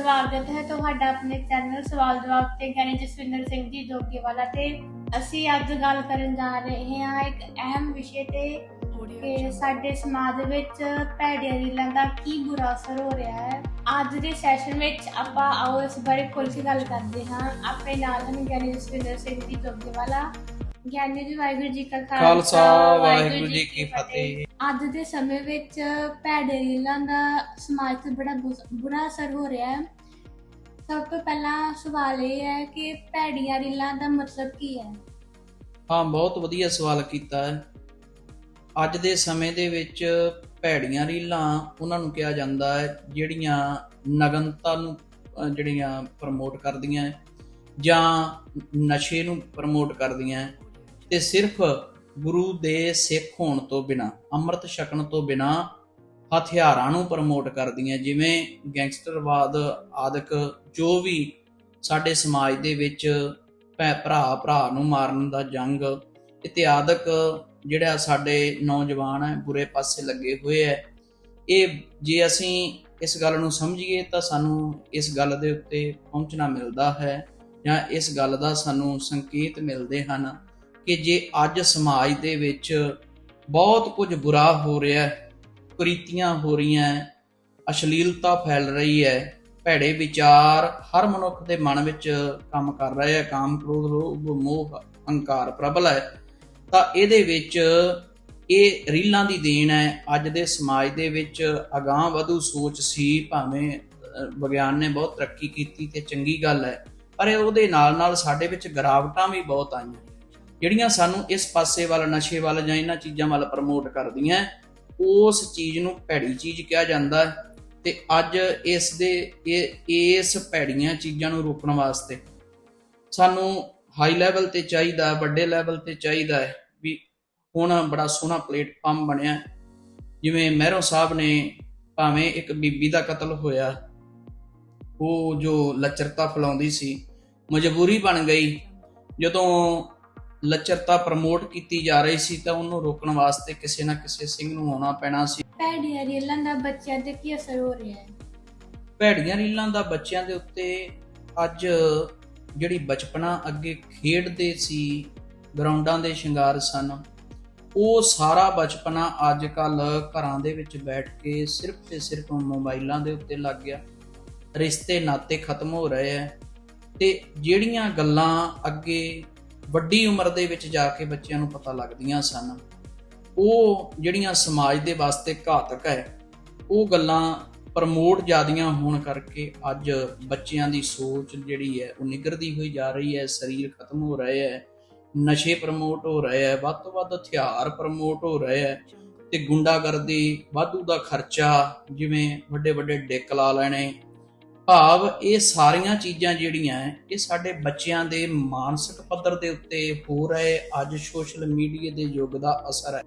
ਸਵਾਗਤ ਹੈ ਤੁਹਾਡਾ ਆਪਣੇ ਚੈਨਲ ਸਵਾਲ ਜਵਾਬ ਤੇ ਗਿਆਨੀ ਜਸਵਿੰਦਰ ਸਿੰਘ ਜੀ ਜੋਗੀਵਾਲਾ ਤੇ ਅਸੀਂ ਅੱਜ ਗੱਲ ਕਰਨ ਜਾ ਰਹੇ ਹਾਂ ਇੱਕ ਅਹਿਮ ਵਿਸ਼ੇ ਤੇ ਕਿ ਸਾਡੇ ਸਮਾਜ ਵਿੱਚ ਭੈੜੀਆਂ ਰੀਲਾਂ ਦਾ ਕੀ ਬੁਰਾ ਅਸਰ ਹੋ ਰਿਹਾ ਹੈ। ਅੱਜ ਦੇ ਸੈਸ਼ਨ ਵਿੱਚ ਆਪਾਂ ਆਓ ਇਸ ਬਾਰੇ ਖੁੱਲ੍ਹ ਕੇ ਗੱਲ ਕਰਦੇ ਹਾਂ। ਆਪਣੇ ਨਾਲ ਹਨ ਗਿਆਨੀ ਜਸਵਿੰਦਰ ਸਿੰਘ ਜੀ ਜੋਗੀਵਾਲਾ। ਗਿਆਨੀ ਜੀ ਵਾਹਿਗੁਰੂ ਜੀ ਕਾ ਖਾਲਸਾ ਵਾਹਿਗੁਰੂ ਜੀ ਕੀ ਫਤਿਹ। ਅੱਜ ਦੇ ਸਮੇਂ ਵਿੱਚ ਭੈੜੇ ਰੀਲਾਂ ਦਾ ਸਮਾਜ ਤੇ ਬੜਾ ਬੁਰਾ ਅਸਰ ਹੋ ਰਿਹਾ ਹੈ। ਸਭ ਤੋਂ ਪਹਿਲਾ ਸਵਾਲ ਇਹ ਹੈ ਕਿ ਭੈੜੀਆਂ ਰੀਲਾਂ ਦਾ ਮਤਲਬ ਕੀ ਹੈ? ਹਾਂ ਬਹੁਤ ਵਧੀਆ ਸਵਾਲ ਕੀਤਾ ਹੈ। ਅੱਜ ਦੇ ਸਮੇਂ ਦੇ ਵਿੱਚ ਭੈੜੀਆਂ ਰੀਲਾਂ ਉਹਨਾਂ ਨੂੰ ਕਿਹਾ ਜਾਂਦਾ ਹੈ ਜਿਹੜੀਆਂ ਨਗਨਤਾ ਨੂੰ ਜਿਹੜੀਆਂ ਪ੍ਰਮੋਟ ਕਰਦੀਆਂ ਜਾਂ ਨਸ਼ੇ ਨੂੰ ਪ੍ਰਮੋਟ ਕਰਦੀਆਂ ਤੇ ਸਿਰਫ ਗੁਰੂ ਦੇ ਸਿੱਖ ਹੋਣ ਤੋਂ ਬਿਨਾ, ਅੰਮ੍ਰਿਤ ਛਕਣ ਤੋਂ ਬਿਨਾ ਹਥਿਆਰਾਂ ਨੂੰ ਪ੍ਰਮੋਟ ਕਰਦੀਆਂ, ਜਿਵੇਂ ਗੈਂਗਸਟਰਵਾਦ ਆਦਿਕ ਜੋ ਵੀ ਸਾਡੇ ਸਮਾਜ ਦੇ ਵਿੱਚ ਭੈ, ਭਰਾ ਭਰਾ ਨੂੰ ਮਾਰਨ ਦਾ ਜੰਗ ਇਤਿਆਦਿਕ ਜਿਹੜਾ ਸਾਡੇ ਨੌਜਵਾਨ ਹੈ, ਬੁਰੇ ਪਾਸੇ ਲੱਗੇ ਹੋਏ ਹੈ, ਇਹ ਜੇ ਅਸੀਂ ਇਸ ਗੱਲ ਨੂੰ ਸਮਝੀਏ ਤਾਂ ਸਾਨੂੰ ਇਸ ਗੱਲ ਦੇ ਉੱਤੇ ਪਹੁੰਚਣਾ ਮਿਲਦਾ ਹੈ ਜਾਂ ਇਸ ਗੱਲ ਦਾ ਸਾਨੂੰ ਸੰਕੇਤ ਮਿਲਦੇ ਹਨ। ਕਿ ਜੇ ਅੱਜ ਸਮਾਜ ਦੇ ਵਿੱਚ ਬਹੁਤ ਕੁਝ ਬੁਰਾ ਹੋ ਰਿਹਾ ਹੈ, ਕੁਰੀਤੀਆਂ ਹੋ ਰਹੀਆਂ ਅਸ਼ਲੀਲਤਾ ਫੈਲ ਰਹੀ ਹੈ, ਭੈੜੇ ਵਿਚਾਰ ਹਰ ਮਨੁੱਖ ਦੇ ਮਨ ਵਿੱਚ ਕੰਮ ਕਰ ਰਹੇ ਹੈ, ਕਾਮ ਕ੍ਰੋਧ ਲੋਭ ਮੋਹ, ਹੰਕਾਰ ਪ੍ਰਬਲ ਹੈ, ਤਾਂ ਇਹਦੇ ਵਿੱਚ ਇਹ ਰੀਲਾਂ ਦੀ ਦੇਣ ਹੈ। ਅੱਜ ਦੇ ਸਮਾਜ ਦੇ ਵਿੱਚ ਅਗਾਹ ਵਧੂ ਸੋਚ ਸੀ, ਭਾਵੇਂ ਵਿਗਿਆਨ ਨੇ ਬਹੁਤ ਤਰੱਕੀ ਕੀਤੀ ਤੇ ਚੰਗੀ ਗੱਲ ਹੈ, ਪਰ ਇਹ ਉਹਦੇ ਨਾਲ ਨਾਲ ਸਾਡੇ ਵਿੱਚ ਗਰਾਵਟਾਂ ਵੀ ਬਹੁਤ ਆਈਆਂ ਜਿਹੜੀਆਂ ਸਾਨੂੰ ਇਸ ਪਾਸੇ ਵੱਲ, ਨਸ਼ੇ ਵੱਲ ਜਾਂ ਇਹਨਾਂ ਚੀਜ਼ਾਂ ਵੱਲ ਪ੍ਰਮੋਟ ਕਰਦੀਆਂ ਉਸ ਚੀਜ਼ ਨੂੰ ਭੈੜੀ ਚੀਜ਼ ਕਿਹਾ ਜਾਂਦਾ ਹੈ ਤੇ ਅੱਜ ਇਸ ਦੇ ਇਸ ਭੈੜੀਆਂ ਚੀਜ਼ਾਂ ਨੂੰ ਰੋਕਣ ਵਾਸਤੇ ਸਾਨੂੰ ਹਾਈ ਲੈਵਲ ਤੇ ਚਾਹੀਦਾ ਵੱਡੇ ਲੈਵਲ ਤੇ ਚਾਹੀਦਾ ਹੈ ਵੀ ਹੁਣ ਬੜਾ ਸੋਹਣਾ ਪਲੇਟਫਾਰਮ ਬਣਿਆ ਜਿਵੇਂ ਮਹਿਰੋ ਸਾਹਿਬ ਨੇ ਭਾਵੇਂ ਇੱਕ ਬੀਬੀ ਦਾ ਕਤਲ ਹੋਇਆ, ਉਹ ਜੋ ਲੱਚਰਤਾ ਫਲਾਉਂਦੀ ਸੀ, ਮਜਬੂਰੀ ਬਣ ਗਈ, ਜਦੋਂ ਲੱਚਰਤਾ ਪ੍ਰਮੋਟ ਕੀਤੀ ਜਾ ਰਹੀ ਸੀ ਤਾਂ ਉਹਨੂੰ ਰੋਕਣ ਵਾਸਤੇ ਕਿਸੇ ਨਾ ਕਿਸੇ ਸਿੰਘ ਨੂੰ ਆਉਣਾ ਪੈਣਾ ਸੀ। ਭੈੜੀਆਂ ਰੀਲਾਂ ਦਾ ਬੱਚਿਆਂ ਤੇ ਕੀ ਅਸਰ ਹੋ ਰਿਹਾ ਹੈ? ਭੈੜੀਆਂ ਰੀਲਾਂ ਦਾ ਬੱਚਿਆਂ ਦੇ ਉੱਤੇ ਅੱਜ ਜਿਹੜੀ ਬਚਪਨਾ ਅੱਗੇ ਖੇਡਦੇ ਸੀ ਗਰਾਊਂਡਾਂ ਦੇ ਸ਼ਿੰਗਾਰ ਸਨ ਉਹ ਸਾਰਾ ਬਚਪਨਾ ਅੱਜ ਕੱਲ ਘਰਾਂ ਦੇ ਵਿੱਚ ਬੈਠ ਕੇ ਸਿਰਫ ਤੇ ਸਿਰਫ ਮੋਬਾਈਲਾਂ ਦੇ ਉੱਤੇ ਲੱਗ ਗਿਆ। ਰਿਸ਼ਤੇ ਨਾਤੇ ਖਤਮ ਹੋ ਰਹੇ ਐ ਤੇ ਜਿਹੜੀਆਂ ਗੱਲਾਂ ਅੱਗੇ ਵੱਡੀ ਉਮਰ ਦੇ ਵਿੱਚ ਜਾ ਕੇ ਬੱਚਿਆਂ ਨੂੰ ਪਤਾ ਲੱਗਦੀਆਂ ਸਨ। ਉਹ ਜਿਹੜੀਆਂ ਸਮਾਜ ਦੇ ਵਾਸਤੇ ਘਾਤਕ ਹੈ, ਉਹ ਗੱਲਾਂ ਪ੍ਰਮੋਟ ਜਿਆਦੀਆਂ ਹੋਣ ਕਰਕੇ ਅੱਜ ਬੱਚਿਆਂ ਦੀ ਸੋਚ ਜਿਹੜੀ ਹੈ, ਉਹ ਨਿਗਰਦੀ ਹੋਈ ਜਾ ਰਹੀ ਹੈ, ਸਰੀਰ ਖਤਮ ਹੋ ਰਹੇ ਹੈ, ਨਸ਼ੇ ਪ੍ਰਮੋਟ ਹੋ ਰਹੇ ਹੈ, ਵੱਧ ਤੋਂ ਵੱਧ ਹਥਿਆਰ ਪ੍ਰਮੋਟ ਹੋ ਰਹੇ ਹੈ ਤੇ ਗੁੰਡਾਗਰਦੀ, ਵਾਧੂ ਦਾ ਖਰਚਾ ਜਿਵੇਂ ਵੱਡੇ ਵੱਡੇ ਡਿੱਕ ਲਾ ਲੈਣੇ ਭਾਵ ਇਹ ਸਾਰੀਆਂ ਚੀਜ਼ਾਂ ਜਿਹੜੀਆਂ ਇਹ ਸਾਡੇ ਬੱਚਿਆਂ ਦੇ ਮਾਨਸਿਕ ਪੱਧਰ ਦੇ ਉੱਤੇ ਹੋ ਰਹੇ ਅੱਜ ਸੋਸ਼ਲ ਮੀਡੀਆ ਦੇ ਯੁੱਗ ਦਾ ਅਸਰ ਹੈ।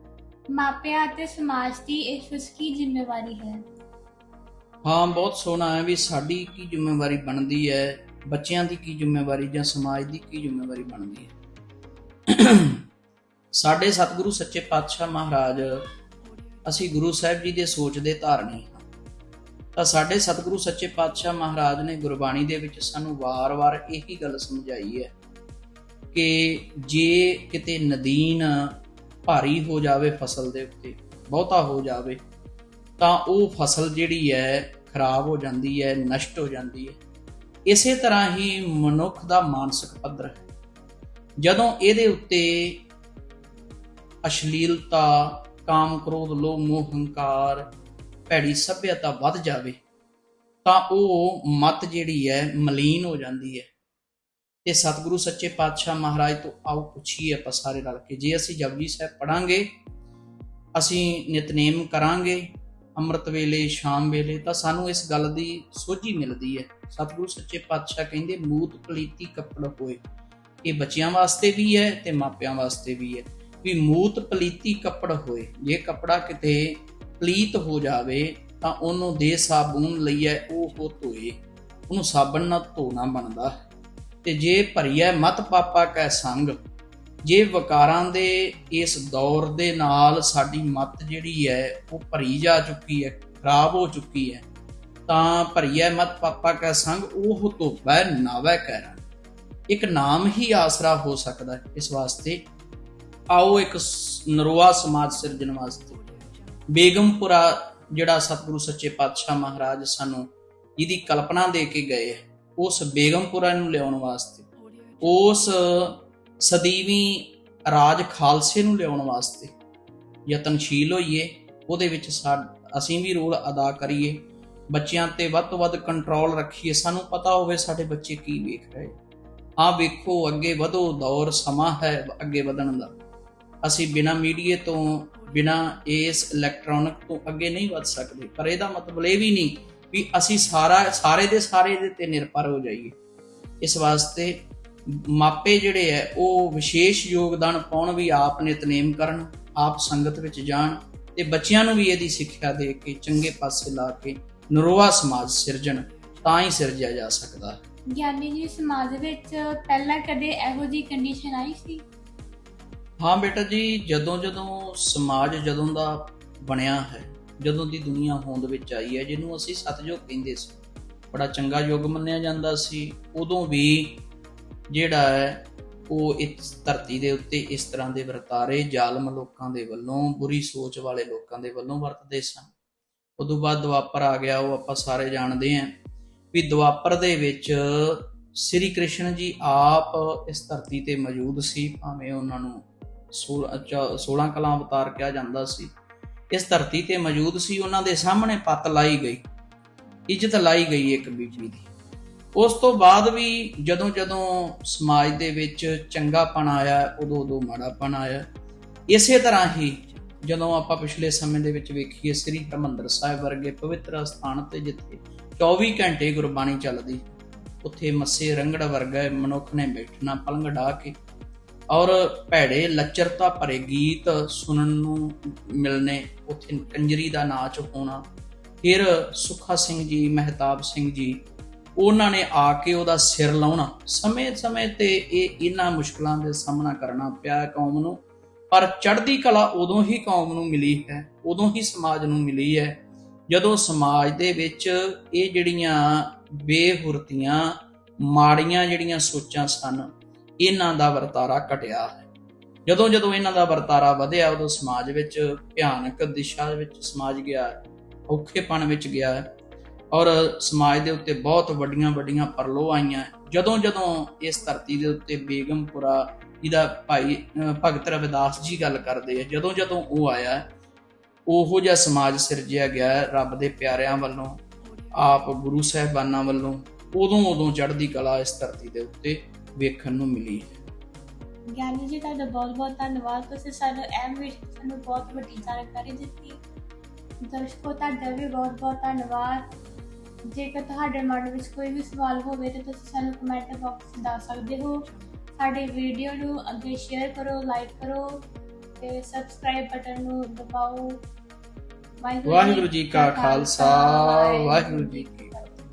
ਮਾਪਿਆਂ ਅਤੇ ਸਮਾਜ ਦੀ ਇਸ ਵਿੱਚ ਕੀ ਜ਼ਿੰਮੇਵਾਰੀ ਹੈ। ਹਾਂ ਬਹੁਤ ਸੋਹਣਾ ਹੈ ਵੀ ਸਾਡੀ ਕੀ ਜ਼ਿੰਮੇਵਾਰੀ ਬਣਦੀ ਹੈ ਬੱਚਿਆਂ ਦੀ ਕੀ ਜ਼ਿੰਮੇਵਾਰੀ ਜਾਂ ਸਮਾਜ ਦੀ ਕੀ ਜ਼ਿੰਮੇਵਾਰੀ ਬਣਦੀ ਹੈ। ਸਾਡੇ ਸਤਿਗੁਰੂ ਸੱਚੇ ਪਾਤਸ਼ਾਹ ਮਹਾਰਾਜ ਅਸੀਂ ਗੁਰੂ ਸਾਹਿਬ ਜੀ ਦੇ ਸੋਚ ਦੇ ਧਾਰਨੀ ਤਾਂ ਸਾਡੇ ਸਤਿਗੁਰੂ ਸੱਚੇ ਪਾਤਸ਼ਾਹ ਮਹਾਰਾਜ ਨੇ ਗੁਰਬਾਣੀ ਦੇ ਵਿੱਚ ਸਾਨੂੰ ਵਾਰ-ਵਾਰ ਇਹੀ ਗੱਲ ਸਮਝਾਈ ਹੈ ਕਿ ਜੇ ਕਿਤੇ ਨਦੀਨ ਭਾਰੀ ਹੋ ਜਾਵੇ ਫਸਲ ਦੇ ਉੱਤੇ, ਬਹੁਤਾ ਹੋ ਜਾਵੇ, ਤਾਂ ਉਹ ਫਸਲ ਜਿਹੜੀ ਹੈ ਖਰਾਬ ਹੋ ਜਾਂਦੀ ਹੈ, ਨਸ਼ਟ ਹੋ ਜਾਂਦੀ ਹੈ। ਇਸੇ ਤਰ੍ਹਾਂ ਹੀ ਮਨੁੱਖ ਦਾ ਮਾਨਸਿਕ ਪੱਧਰ ਹੈ। ਜਦੋਂ ਇਹਦੇ ਉੱਤੇ ਅਸ਼ਲੀਲਤਾ ਕਾਮ ਕ੍ਰੋਧ ਲੋਭ, ਮੋਹ, ਹੰਕਾਰ ਭੈੜੀ ਸੱਭਿਅਤਾ ਵੱਧ ਜਾਵੇ, ਤਾਂ ਉਹ ਮਤ ਜਿਹੜੀ ਹੈ ਮਲੀਨ ਹੋ ਜਾਂਦੀ ਹੈ। ਤੇ ਸਤਿਗੁਰੂ ਸੱਚੇ ਪਾਤਸ਼ਾਹ ਮਹਾਰਾਜ ਤੋਂ ਆਓ ਪੁੱਛੀਏ ਆਪਾਂ ਸਾਰੇ ਰਲ ਕੇ, ਜੇ ਅਸੀਂ ਜਪਜੀ ਸਾਹਿਬ ਪੜਾਂਗੇ ਅਸੀਂ ਨਿਤਨੇਮ ਕਰਾਂਗੇ, ਅੰਮ੍ਰਿਤ ਵੇਲੇ, ਸ਼ਾਮ ਵੇਲੇ, ਤਾਂ ਸਾਨੂੰ ਇਸ ਗੱਲ ਦੀ ਸੋਝੀ ਮਿਲਦੀ ਹੈ। ਸਤਿਗੁਰੂ ਸੱਚੇ ਪਾਤਸ਼ਾਹ ਕਹਿੰਦੇ, ਮੂਤ ਪਲੀਤੀ ਕੱਪੜ ਹੋਏ। ਇਹ ਬੱਚਿਆਂ ਵਾਸਤੇ ਵੀ ਹੈ ਤੇ ਮਾਪਿਆਂ ਵਾਸਤੇ ਵੀ ਹੈ। ਵੀ ਮੂਤ ਪਲੀਤੀ ਕੱਪੜ ਹੋਏ, ਜੇ ਕੱਪੜਾ ਕਿਤੇ ਪਲੀਤ ਹੋ ਜਾਵੇ ਤਾਂ ਉਹਨੂੰ ਦੇ ਸਾਬੂਨ ਲਈਏ ਉਹ ਹੋ ਧੋਏ। ਉਹਨੂੰ ਸਾਬਣ ਨਾਲ ਧੋਣਾ ਬਣਦਾ। ਹੈ। ਤੇ ਜੇ ਭਰੀਐ, ਮਤ ਪਾਪਾ ਕੈ ਸੰਗ। ਜੇ ਵਕਾਰਾਂ ਦੇ ਇਸ ਦੌਰ ਦੇ ਨਾਲ ਸਾਡੀ ਮਤ ਜਿਹੜੀ ਹੈ ਉਹ ਭਰੀ ਜਾ ਚੁੱਕੀ ਹੈ ਖਰਾਬ ਹੋ ਚੁੱਕੀ ਹੈ ਤਾਂ ਭਰੀਐ, ਮਤ ਪਾਪਾ ਕੈ ਸੰਗ, ਉਹ ਧੋਬੈ, ਨਾਵੈ ਕਹਿ ਇੱਕ ਨਾਮ ਹੀ ਆਸਰਾ ਹੋ ਸਕਦਾ ਇਸ ਵਾਸਤੇ। ਆਓ ਇੱਕ ਨਰੋਆ ਸਮਾਜ ਸਿਰਜਣ ਵਾਸਤੇ। ਬੇਗਮਪੁਰਾ ਜਿਹੜਾ ਸਤਿਗੁਰੂ ਸੱਚੇ ਪਾਤਸ਼ਾਹ ਮਹਾਰਾਜ ਸਾਨੂੰ ਜਿਹਦੀ ਕਲਪਨਾ ਦੇ ਕੇ ਗਏ ਹੈ ਉਸ ਬੇਗਮਪੁਰਾ ਨੂੰ ਲਿਆਉਣ ਵਾਸਤੇ। ਉਸ ਸਦੀਵੀ ਰਾਜ ਖਾਲਸੇ ਨੂੰ ਲਿਆਉਣ ਵਾਸਤੇ ਯਤਨਸ਼ੀਲ ਹੋਈਏ, ਉਹਦੇ ਵਿੱਚ ਸਾ- ਅਸੀਂ ਵੀ ਰੋਲ ਅਦਾ ਕਰੀਏ। ਬੱਚਿਆਂ ਤੇ ਵੱਧ ਤੋਂ ਵੱਧ ਕੰਟਰੋਲ ਰੱਖੀਏ। ਸਾਨੂੰ ਪਤਾ ਹੋਵੇ ਸਾਡੇ ਬੱਚੇ ਕੀ ਵੇਖ ਰਹੇ ਆ। ਵੇਖੋ, ਅੱਗੇ ਵਧੋ, ਦੌਰ ਸਮਾਂ ਹੈ, ਅੱਗੇ ਵਧਣ ਦਾ। ਅਸੀਂ ਬਿਨਾ ਮੀਡੀਏ ਤੋਂ, ਬਿਨਾ ਇਸ ਇਲੈਕਟ੍ਰੋਨਿਕ ਤੋਂ ਅੱਗੇ ਨਹੀਂ ਵਧ ਸਕਦੇ। ਪਰ ਇਹਦਾ ਮਤਲਬ ਇਹ ਵੀ ਨਹੀਂ ਵੀ ਅਸੀਂ ਸਾਰਾ, ਸਾਰੇ ਦੇ ਸਾਰੇ ਇਹਦੇ ਤੇ ਨਿਰਭਰ ਹੋ ਜਾਈਏ। ਇਸ ਵਾਸਤੇ ਮਾਪੇ ਜਿਹੜੇ ਹੈ ਉਹ ਵਿਸ਼ੇਸ਼ ਯੋਗਦਾਨ ਪਾਉਣ ਵੀ ਆਪ ਨਿਤਨੇਮ ਕਰਨ, ਆਪ ਸੰਗਤ ਵਿੱਚ ਜਾਣ ਤੇ ਬੱਚਿਆਂ ਨੂੰ ਵੀ ਇਹਦੀ ਸਿੱਖਿਆ ਦੇ ਕੇ ਚੰਗੇ ਪਾਸੇ ਲਾ ਕੇ ਨਰੋਆ ਸਮਾਜ ਸਿਰਜਣ, ਤਾਂ ਹੀ ਸਿਰਜਿਆ ਜਾ ਸਕਦਾ। ਗਿਆਨੀ ਜੀ, ਸਮਾਜ ਵਿੱਚ ਪਹਿਲਾਂ ਕਦੇ ਇਹੋ ਜਿਹੀ ਕੰਡੀਸ਼ਨ ਆਈ ਸੀ? ਹਾਂ ਬੇਟਾ ਜੀ, ਜਦੋਂ ਜਦੋਂ ਸਮਾਜ ਜਦੋਂ ਦਾ ਬਣਿਆ ਹੈ, ਜਦੋਂ ਦੀ ਦੁਨੀਆ ਹੋਂਦ ਵਿੱਚ ਆਈ ਹੈ, ਜਿਹਨੂੰ ਅਸੀਂ ਸਤਜੁਗ ਕਹਿੰਦੇ ਸੀ, ਬੜਾ ਚੰਗਾ ਯੁੱਗ ਮੰਨਿਆ ਜਾਂਦਾ ਸੀ, ਉਦੋਂ ਵੀ ਜਿਹੜਾ ਹੈ, ਉਹ ਇਸ ਧਰਤੀ ਦੇ ਉੱਤੇ ਇਸ ਤਰ੍ਹਾਂ ਦੇ ਵਰਤਾਰੇ ਜ਼ਾਲਮ ਲੋਕਾਂ ਦੇ ਵੱਲੋਂ, ਬੁਰੀ ਸੋਚ ਵਾਲੇ ਲੋਕਾਂ ਦੇ ਵੱਲੋਂ ਵਰਤਦੇ ਸਨ। ਉਦੋਂ ਬਾਅਦ ਦੁਆਪਰ ਆ ਗਿਆ, ਉਹ ਆਪਾਂ ਸਾਰੇ ਜਾਣਦੇ ਹਾਂ ਵੀ ਦੁਆਪਰ ਦੇ ਵਿੱਚ ਸ੍ਰੀ ਕ੍ਰਿਸ਼ਨ ਜੀ ਆਪ ਇਸ ਧਰਤੀ ਤੇ ਮੌਜੂਦ ਸੀ, ਭਾਵੇਂ ਉਹਨਾਂ ਨੂੰ 16 ਕਲਾਂ ਅਵਤਾਰ ਕਿਹਾ ਜਾਂਦਾ ਸੀ। ਇਸ ਧਰਤੀ ਤੇ ਮੌਜੂਦ ਸੀ, ਉਹਨਾਂ ਦੇ ਸਾਹਮਣੇ ਪੱਤ ਲਾਈ ਗਈ। ਇੱਜ਼ਤ ਲਾਈ ਗਈ ਇੱਕ ਬੀਜੀ ਦੀ। ਉਸ ਤੋਂ ਬਾਅਦ ਵੀ ਜਦੋਂ ਜਦੋਂ ਸਮਾਜ ਦੇ ਵਿੱਚ ਚੰਗਾਪਣ ਆਇਆ, ਉਦੋਂ ਉਦੋਂ ਮਾੜਾਪਣ ਆਇਆ। ਇਸੇ ਤਰ੍ਹਾਂ ਹੀ ਜਦੋਂ ਆਪਾਂ ਪਿਛਲੇ ਸਮੇਂ ਦੇ ਵਿੱਚ ਵੇਖੀਏ, ਸ੍ਰੀ ਹਰਿਮੰਦਰ ਸਾਹਿਬ ਵਰਗੇ ਪਵਿੱਤਰ ਸਥਾਨ ਤੇ ਜਿੱਥੇ 24 ਘੰਟੇ ਗੁਰਬਾਣੀ ਚੱਲਦੀ, ਉੱਥੇ ਮੱਸੇ ਰੰਗੜ ਵਰਗਾ ਮਨੁੱਖ ਨੇ ਬੈਠਣਾ, ਪਲੰਘ ਢਾ ਕੇ ਔਰ ਭੈੜੇ ਲੱਚਰਤਾ ਭਰੇ ਗੀਤ ਸੁਣਨ ਨੂੰ ਮਿਲਨੇ, ਉੱਥੇ ਕੰਜਰੀ ਦਾ ਨਾਚ ਹੋਣਾ। ਫਿਰ ਸੁਖਾ ਸਿੰਘ ਜੀ, ਮਹਿਤਾਬ ਸਿੰਘ ਜੀ, ਉਹਨਾਂ ਨੇ ਆ ਕੇ ਉਹਦਾ ਸਿਰ ਲਾਉਣਾ। ਸਮੇਂ-ਸਮੇਂ ਤੇ ਇਹ ਇਹਨਾਂ ਮੁਸ਼ਕਲਾਂ ਦੇ ਸਾਹਮਣਾ ਕਰਨਾ ਪਿਆ ਕੌਮ ਨੂੰ। ਪਰ ਚੜ੍ਹਦੀ ਕਲਾ ਉਦੋਂ ਹੀ ਕੌਮ ਨੂੰ ਮਿਲੀ ਹੈ, ਉਦੋਂ ਹੀ ਸਮਾਜ ਨੂੰ ਮਿਲੀ ਹੈ, ਜਦੋਂ ਸਮਾਜ ਦੇ ਵਿੱਚ ਇਹ ਜਿਹੜੀਆਂ ਬੇਹੁਰਤੀਆਂ, ਮਾੜੀਆਂ ਜਿਹੜੀਆਂ ਸੋਚਾਂ ਸਨ ਇਹਨਾਂ ਦਾ ਵਰਤਾਰਾ ਘਟਿਆ ਹੈ। ਜਦੋਂ ਜਦੋਂ ਇਹਨਾਂ ਦਾ ਵਰਤਾਰਾ ਵਧਿਆ, ਉਦੋਂ ਸਮਾਜ ਵਿੱਚ ਭਿਆਨਕ ਦਿਸ਼ਾ ਵਿੱਚ ਸਮਾਜ ਗਿਆ ਔਖੇਪਣ ਵਿੱਚ ਗਿਆ ਔਰ ਸਮਾਜ ਦੇ ਉੱਤੇ ਬਹੁਤ ਵੱਡੀਆਂ ਵੱਡੀਆਂ ਪਰਲੋ ਆਈਆਂ ਜਦੋਂ ਜਦੋਂ ਇਸ ਧਰਤੀ ਦੇ ਉੱਤੇ ਬੇਗਮਪੁਰਾ ਜਿਹਦਾ ਭਾਈ ਭਗਤ ਰਵਿਦਾਸ ਜੀ ਗੱਲ ਕਰਦੇ ਆ, ਜਦੋਂ ਜਦੋਂ ਉਹ ਆਇਆ ਉਹੋ ਜਿਹਾ ਸਮਾਜ ਸਿਰਜਿਆ ਗਿਆ ਰੱਬ ਦੇ ਪਿਆਰਿਆਂ ਵੱਲੋਂ, ਆਪ ਗੁਰੂ ਸਾਹਿਬਾਨਾਂ ਵੱਲੋਂ, ਉਦੋਂ ਉਦੋਂ ਚੜ੍ਹਦੀ ਕਲਾ ਇਸ ਧਰਤੀ ਦੇ ਉੱਤੇ ਵੇਖਣ ਨੂੰ ਮਿਲੀ ਹੈ। ਗਿਆਨੀ ਜੀ ਤੁਹਾਡਾ ਬਹੁਤ ਬਹੁਤ ਧੰਨਵਾਦ। ਤੁਸੀਂ ਸਾਨੂੰ ਐਮ ਵਿੱਚ ਸਾਨੂੰ ਬਹੁਤ ਵੱਡੀ ਜਾਣਕਾਰੀ ਦਿੱਤੀ। ਦਰਸ਼ਕੋ ਤੁਹਾਡਾ ਵੀ ਬਹੁਤ ਬਹੁਤ ਧੰਨਵਾਦ। ਜੇਕਰ ਤੁਹਾਡੇ ਮਨ ਵਿੱਚ ਕੋਈ ਵੀ ਸਵਾਲ ਹੋਵੇ ਤਾਂ ਤੁਸੀਂ ਸਾਨੂੰ ਕਮੈਂਟ ਬਾਕਸ ਦੱਸ ਸਕਦੇ ਹੋ। ਸਾਡੇ ਵੀਡੀਓ ਨੂੰ ਅੱਗੇ ਸ਼ੇਅਰ ਕਰੋ ਲਾਈਕ ਕਰੋ ਤੇ ਸਬਸਕ੍ਰਾਈਬ ਬਟਨ ਨੂੰ ਦਬਾਓ। ਵਾਹਿਗੁਰੂ ਜੀ ਕਾ ਖਾਲਸਾ ਵਾਹਿਗੁਰੂ ਜੀ